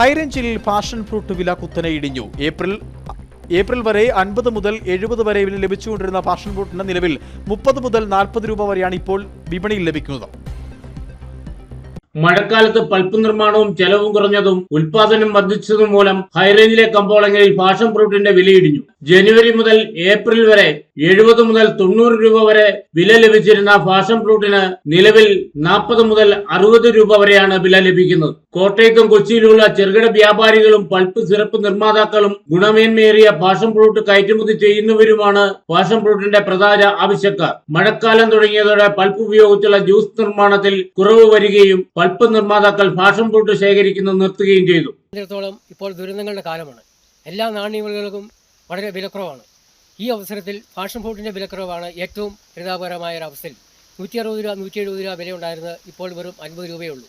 ഹൈറേഞ്ചിൽ passion fruit വില കുത്തനെ ഇടിഞ്ഞു. ഏപ്രിൽ ഏപ്രിൽ വരെ അൻപത് മുതൽ എഴുപത് വരെ ലഭിച്ചുകൊണ്ടിരുന്ന പാഷൻ ഫ്രൂട്ടിന്റെ നിലവിൽ മുപ്പത് മുതൽ നാൽപ്പത് രൂപ വരെയാണ് ഇപ്പോൾ വിപണിയിൽ ലഭിക്കുന്നത്. മഴക്കാലത്ത് പൾപ്പ് നിർമ്മാണവും ചെലവും കുറഞ്ഞതും ഉൽപാദനം വർദ്ധിച്ചതും മൂലം ഹൈറേഞ്ചിലെ കമ്പോളങ്ങളിൽ പാഷൻ ഫ്രൂട്ടിന്റെ വിലയിടിഞ്ഞു. ജനുവരി മുതൽ ഏപ്രിൽ വരെ എഴുപത് മുതൽ തൊണ്ണൂറ് രൂപ വരെ വില ലഭിച്ചിരുന്ന ഫാഷൻ ഫ്രൂട്ടിന് നിലവിൽ നാൽപ്പത് മുതൽ അറുപത് രൂപ വരെയാണ് വില ലഭിക്കുന്നത്. കോട്ടയത്തും കൊച്ചിയിലുള്ള ചെറുകിട വ്യാപാരികളും പൾപ്പ് സിറപ്പ് നിർമ്മാതാക്കളും ഗുണമേന്മയേറിയ ഫാഷൻ ഫ്രൂട്ട് കയറ്റുമതി ചെയ്യുന്നവരുമാണ് ഫാഷൻ ഫ്രൂട്ടിന്റെ പ്രധാന ആവശ്യക്കാർ. മഴക്കാലം തുടങ്ങിയതോടെ പൾപ്പ് ഉപയോഗിച്ചുള്ള ജ്യൂസ് നിർമ്മാണത്തിൽ കുറവ് വരികയും പൾപ്പ് നിർമ്മാതാക്കൾ ഫാഷൻ ഫ്രൂട്ട് ശേഖരിക്കുന്നത് നിർത്തുകയും ചെയ്തു. സംബന്ധിച്ചിടത്തോളം ഇപ്പോൾ ദുരന്തങ്ങളുടെ കാലമാണ്. എല്ലാ നാണ്യവിളകൾക്കും വളരെ വിലക്കുറവാണ്. ഈ അവസരത്തിൽ ഫാഷൻ ഫ്രൂട്ടിന്റെ വിലക്കുറവാണ് ഏറ്റവും പരിതാപകരമായ ഒരു അവസ്ഥയിൽ. നൂറ്റി അറുപത് രൂപ നൂറ്റി എഴുപത് രൂപ വിലയുണ്ടായിരുന്നത് ഇപ്പോൾ വെറും അൻപത് രൂപയേ ഉള്ളൂ.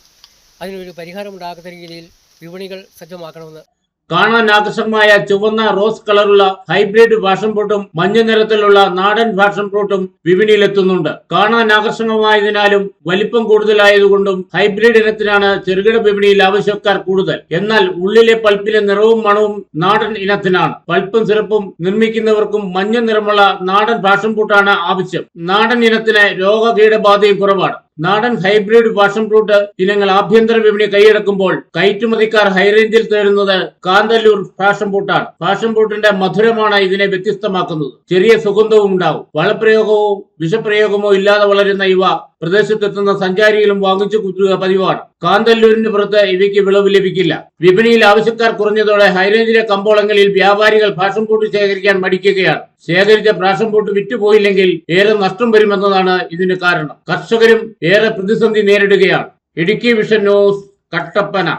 അതിനൊരു പരിഹാരം ഉണ്ടാക്കുന്ന രീതിയിൽ വിപണികൾ സജ്ജമാക്കണമെന്ന് കാണാൻ ആകർഷകമായ ചുവന്ന റോസ് കളറുള്ള ഹൈബ്രിഡ് ഫാഷൻ ഫ്രൂട്ടും മഞ്ഞ നിറത്തിലുള്ള നാടൻ ഫാഷൻ ഫ്രൂട്ടും വിപണിയിലെത്തുന്നുണ്ട്. കാണാൻ ആകർഷകമായതിനാലും വലിപ്പം കൂടുതലായതുകൊണ്ടും ഹൈബ്രിഡ് ഇനത്തിനാണ് ചെറുകിട വിപണിയിൽ ആവശ്യക്കാർ കൂടുതൽ. എന്നാൽ ഉള്ളിലെ പൾപ്പിലെ നിറവും മണവും നാടൻ ഇനത്തിനാണ്. പൾപ്പും സിറപ്പും നിർമ്മിക്കുന്നവർക്കും മഞ്ഞ നിറമുള്ള നാടൻ ഫാഷൻ ഫ്രൂട്ടാണ് ആവശ്യം. നാടൻ ഇനത്തിന് രോഗകീടബാധയും കുറവാണ്. നാടൻ ഹൈബ്രിഡ് പാഷൻ ഫ്രൂട്ട് ഇനങ്ങൾ ആഭ്യന്തര വിപണി കൈയടക്കുമ്പോൾ കയറ്റുമതിക്കാർ ഹൈറേഞ്ചിൽ തേടുന്നത് കാന്തല്ലൂർ പാഷൻ ഫ്രൂട്ടാണ് പാഷൻ ഫ്രൂട്ടിന്റെ മധുരമാണ് ഇതിനെ വ്യത്യസ്തമാക്കുന്നത്. ചെറിയ സുഗന്ധവും ഉണ്ടാവും. വളപ്രയോഗവും വിഷപ്രയോഗമോ ഇല്ലാതെ വളരുന്ന ഇവ പ്രദേശത്തെത്തുന്ന സഞ്ചാരികളും വാങ്ങിച്ചു കുത്തുക പതിവാണ്. കാന്തല്ലൂരിന് പുറത്ത് ഇവയ്ക്ക് വിളവ് ലഭിക്കില്ല. വിപണിയിൽ ആവശ്യക്കാർ കുറഞ്ഞതോടെ ഹൈറേഞ്ചിലെ കമ്പോളങ്ങളിൽ വ്യാപാരികൾ ഫാഷൻ ബോട്ട് ശേഖരിക്കാൻ മടിക്കുകയാണ്. ശേഖരിച്ച പാഷൻ ബോട്ട് വിറ്റുപോയില്ലെങ്കിൽ ഏറെ നഷ്ടം വരുമെന്നതാണ് ഇതിന് കാരണം. കർഷകരും ഏറെ പ്രതിസന്ധി നേരിടുകയാണ്. Idukki vision news Kattappana.